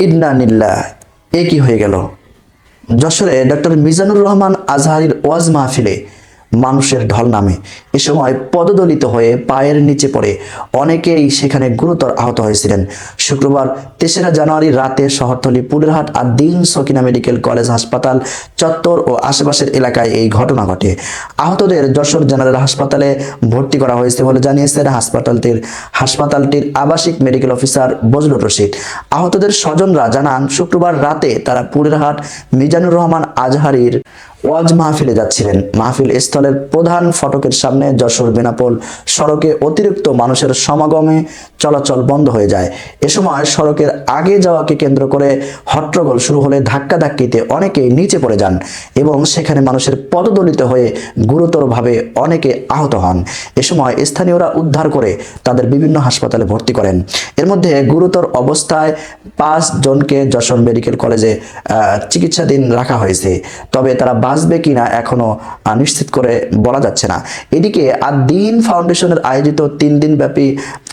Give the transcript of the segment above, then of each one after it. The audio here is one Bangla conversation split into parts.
ইন্নানিল্লা এ কি হয়ে গেল? যশোরে ডক্টর মিজানুর রহমান আজহারির ওয়াজ মাহফিলে মানুষের ঢল নামে। এ সময় পদদলিত হয়ে পায়ের নিচে পড়ে অনেকেই সেখানে গুরুতর আহত হয়েছিলেন। শুক্রবার তেসরা জানুয়ারি রাতে শহরতলি পুলেরহাট আর দিন সকিনা মেডিকেল কলেজ হাসপাতাল চত্বর ও আশেপাশের এলাকায় এই ঘটনা ঘটে। আহতদের যশোর জেনারেল হাসপাতালে ভর্তি করা হয়েছে বলে জানিয়েছেন হাসপাতালটির হাসপাতালটির আবাসিক মেডিকেল অফিসার বজলুর রশিদ। আহতদের স্বজনরা জানান, শুক্রবার রাতে তারা পুরেরহাট মিজানুর রহমান আজহারির ওয়াজ মাহফিলে যাচ্ছিলেন। মাহফিল স্থলের প্রধান ফটকের সামনে যশোর বেনাপোল সড়কে অতিরিক্ত মানুষের সমাগমে চলাচল বন্ধ হয়ে যায়। এ সময় সড়কের আগে যাওয়াকে কেন্দ্র করে হট্টগোল শুরু হলে ধাক্কাধাক্কিতে অনেকেই নিচে পড়ে যান এবং সেখানে মানুষের পদদলিত হয়ে গুরুতরভাবে অনেকে আহত হন। এ সময় স্থানীয়রা উদ্ধার করে তাদের বিভিন্ন হাসপাতালে ভর্তি করেন। এর মধ্যে গুরুতর অবস্থায় পাঁচ জনকে যশোর মেডিকেল কলেজে চিকিৎসাধীন রাখা হয়েছে। তবে তারা বাঁচবে কিনা এখনও আহ, নিশ্চিত করে বলা যাচ্ছে না। এদিকে আর দিন ফাউন্ডেশনের আয়োজিত তিন দিন ব্যাপী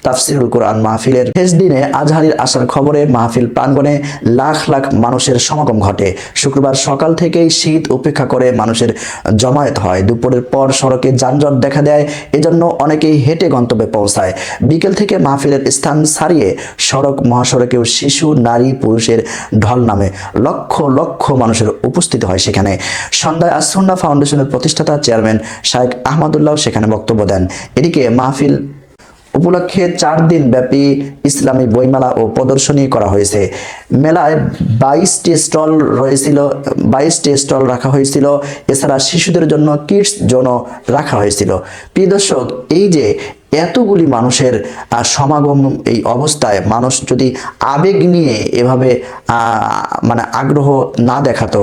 তাফসিরুল কোরআন মাহফিলের শেষ দিনে আজহারির আসার খবরে মাহফিল প্রাঙ্গণে লাখ লাখ মানুষের সমাগম ঘটে। শুক্রবার সকাল থেকেই শীত উপেক্ষা করে মানুষের জমায়েত হয়। দুপুরের পর সড়কে যানজট দেখা দেয়। এজন্য অনেকেই হেঁটে গন্তব্যে পৌঁছায়। বিকেল থেকে মাহফিলের স্থান ছাড়িয়ে সড়ক মহাসড়কেও শিশু, নারী, পুরুষের ঢল নামে লক্ষ লক্ষ মানুষের উপস্থিত হয় সেখানে। সন্ধ্যায় আসুন্না ফাউন্ডেশনের প্রতিষ্ঠাতা চেয়ারম্যান শাহেক আহমদুল্লাহ সেখানে বক্তব্য দেন। এদিকে মাহফিল উপলক্ষে চার দিন ব্যাপী ইসলামী বইমেলা ও প্রদর্শনী করা হয়েছে। মেলায় বাইশটি স্টল রয়েছিল, বাইশটি স্টল রাখা হয়েছিল। এছাড়া শিশুদের জন্য কিডস জোনও রাখা হয়েছিল। প্রিয় দর্শক, এই যে এতগুলি মানুষের সমাগম এই অবস্থায় মানুষ যদি আবেগ নিয়ে এভাবে মানে আগ্রহ না দেখাতো,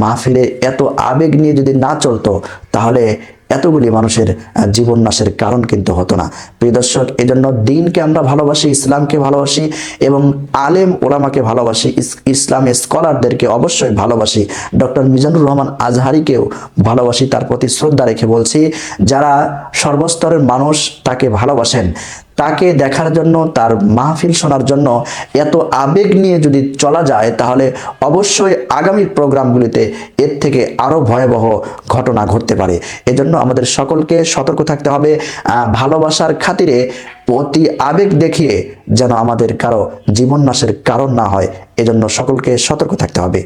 মাহফিলে এত আবেগ নিয়ে যদি না চলতো, তাহলে এতগুলি মানুষের জীবন নাশের কারণ কিন্তু হতো না। প্রিয় দর্শক, এজন্য দিনকে আমরা ভালোবাসি, ইসলামকে ভালোবাসি এবং আলেম ওলামাকে ভালোবাসি ইসলাম স্কলারদেরকে অবশ্যই ভালোবাসি। ডক্টর মিজানুর রহমান আজহারিকেও ভালোবাসি, তার প্রতি শ্রদ্ধা রেখে বলছি, যারা সর্বস্তরের মানুষ তাকে ভালোবাসেন তাকে দেখার জন্য, তার মাহফিল শোনার জন্য এত আবেগ নিয়ে যদি চলা যায়, তাহলে অবশ্যই আগামী প্রোগ্রামগুলিতে এর থেকে আরও ভয়াবহ ঘটনা ঘটতে পারে। এজন্য আমাদের সকলকে সতর্ক থাকতে হবে ভালোবাসার খাতিরে অতি আবেগ দেখিয়ে যেন আমাদের কারও জীবন নাশের কারণ না হয়। এজন্য সকলকে সতর্ক থাকতে হবে।